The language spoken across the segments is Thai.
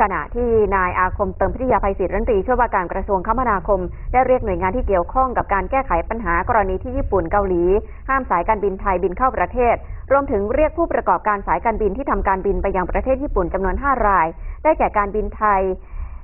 ขณะที่นายอาคมเติมพิทยาภัยศิษย์รัฐมนตรีช่วยว่าการกระทรวงคมนาคม ได้เรียกหน่วยงานที่เกี่ยวข้องกับการแก้ไขปัญหากรณีที่ญี่ปุ่นเกาหลี ห้ามสายการบินไทยบินเข้าประเทศ รวมถึงเรียกผู้ประกอบการสายการบินที่ทำการบินไปยังประเทศญี่ปุ่นจำนวน 5 ราย ได้แก่การบินไทย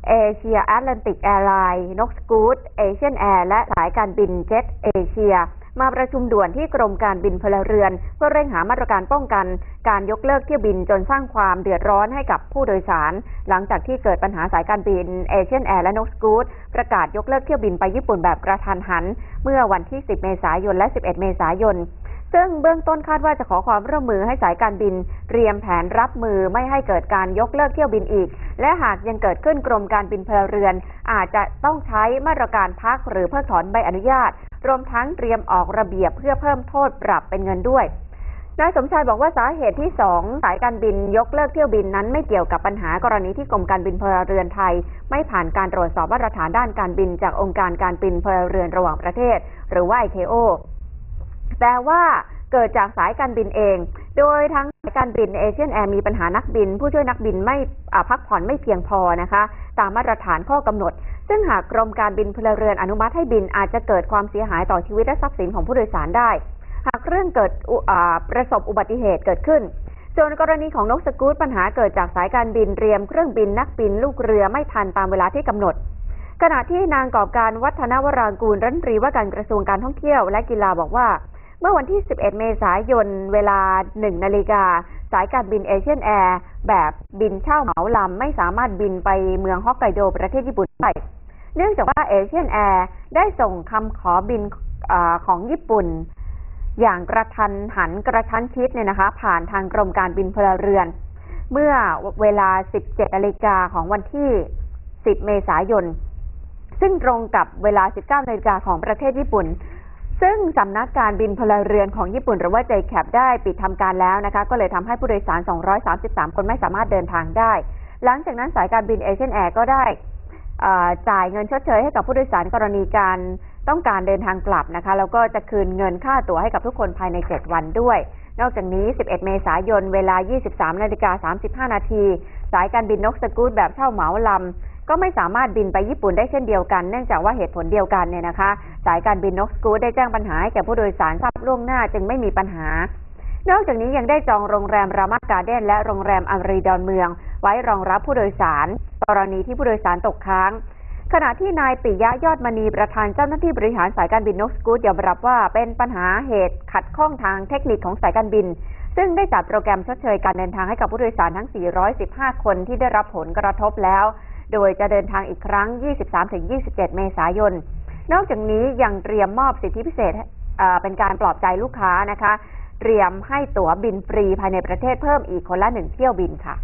เอเชียแอตแลนติกแอร์ไลน์นกสกูตเอเชียนแอร์และสายการบินเจ็ตเอเชีย มาประชุมด่วนที่กรมการบินพลเรือน เพื่อเร่งหามาตรการป้องกัน การยกเลิกเที่ยวบินจนสร้างความเดือดร้อนให้กับผู้โดยสาร หลังจากที่เกิดปัญหาสายการบินเอเชียนแอร์และนกสกูตประกาศยกเลิกเที่ยวบินไปญี่ปุ่นแบบกระทันหัน เมื่อวันที่ 10 เมษายนและ 11 เมษายน ซึ่งเบื้องต้นคาดว่าจะขอความร่วมมือให้สายการบิน เตรียมแผนรับมือไม่ให้เกิดการยกเลิกเที่ยวบินอีก และหากยังเกิดขึ้นกรมการบินพลเรือน อาจจะต้องใช้มาตรการพักหรือเพิกถอนใบอนุญาต รวมทั้งเตรียมออกระเบียบเพื่อเพิ่มโทษปรับเป็นเงินด้วยนายสมชายบอกว่าสาเหตุที่สองสายการบินยกเลิกเที่ยวบินนั้นไม่เกี่ยวกับปัญหากรณีที่กรมการบินพลเรือนไทย ไม่ผ่านการตรวจสอบมาตรฐานด้านการบินจากองค์การการบินพลเรือนระหว่างประเทศ หรือว่า ICAO แต่ว่าเกิดจากสายการบินเอง โดยทั้งสายการบินเอเชียนแอร์มีปัญหานักบิน ผู้ช่วยนักบินไม่พักผ่อนไม่เพียงพอนะคะ ตามมาตรฐานข้อกำหนด ซึ่งหากกรมการบินพลเรือนอนุมัติให้บินอาจจะเกิดความเสียหายต่อชีวิตและทรัพย์สินของผู้โดยสารได้ หากเรื่องเกิดประสบอุบัติเหตุเกิดขึ้นส่วนกรณีของนกสกูตปัญหาเกิดจากสายการบินเตรียมเครื่องบินนักบินลูกเรือไม่ทันตามเวลาที่กำหนด ขณะที่นางกอบการวัฒนวรางกูลรัฐมนตรีว่าการกระทรวงการท่องเที่ยวและกีฬาบอกว่า เมื่อวันที่ 11 เมษายน เวลา 1 นาฬิกา สายการบินเอเชียนแอร์แบบบินเช่าเหมาลำไม่สามารถบินไปเมืองฮอกไกโดประเทศญี่ปุ่นได้ เนื่องจากว่าเอเชียนแอร์ได้ส่งคำขอบินอของญี่ปุ่น อย่างกระทันหันกระชั้นชิดเนี่ยนะคะ ผ่านทางกรมการบินพลเรือน เมื่อเวลา 17 นาฬิกาของวันที่ 10 เมษายน ซึ่งตรงกับเวลา 19 นาฬิกาของประเทศญี่ปุ่น ซึ่งสำนักการบินพลเรือนของญี่ปุ่นหรือว่า JCAB ได้ปิดทำการแล้วนะคะ ก็เลยทำให้ผู้โดยสาร 233 คนไม่สามารถเดินทางได้ หลังจากนั้นสายการบินเอเชียนแอร์ก็ได้จ่ายเงินชดเชยให้กับผู้โดยสารกรณีการต้องการเดินทางกลับนะคะ แล้วก็จะคืนเงินค่าตั๋วให้กับทุกคนภายใน 7 วันด้วย นอกจากนี้ 11 เมษายน เวลา 23นาฬิกา35 นาที สายการบินนกสกูตแบบเช่าเหมาลำ ก็ไม่สามารถบินไปญี่ปุ่นได้เช่นเดียวกัน เนื่องจากว่าเหตุผลเดียวกันเนี่ยนะคะ สายการบินนกสกูตได้แจ้งปัญหาให้แก่ผู้โดยสารทราบล่วงหน้าจึงไม่มีปัญหา นอกจากนี้ยังได้จองโรงแรมรามาการ์เด้นและโรงแรมอัมรีดอนเมือง ไว้รองรับผู้โดยสาร กรณีที่ผู้โดยสารตกค้างขณะที่นายปิยะยอดมณีประธานเจ้าหน้าที่บริหารสายการบินนกสกูตยอมรับว่าเป็นปัญหาเหตุขัดข้องทางเทคนิคของสายการบิน ซึ่งได้จัดโปรแกรมชดเชยการเดินทางให้กับผู้โดยสารทั้ง 415 คนที่ได้รับผลกระทบแล้ว โดยจะเดินทางอีกครั้ง 23-27 เมษายน นอกจากนี้ยังเตรียมมอบสิทธิพิเศษเป็นการปลอบใจลูกค้านะคะ เตรียมให้ตั๋วบินฟรีภายในประเทศเพิ่มอีกคนละหนึ่งเที่ยวบินค่ะ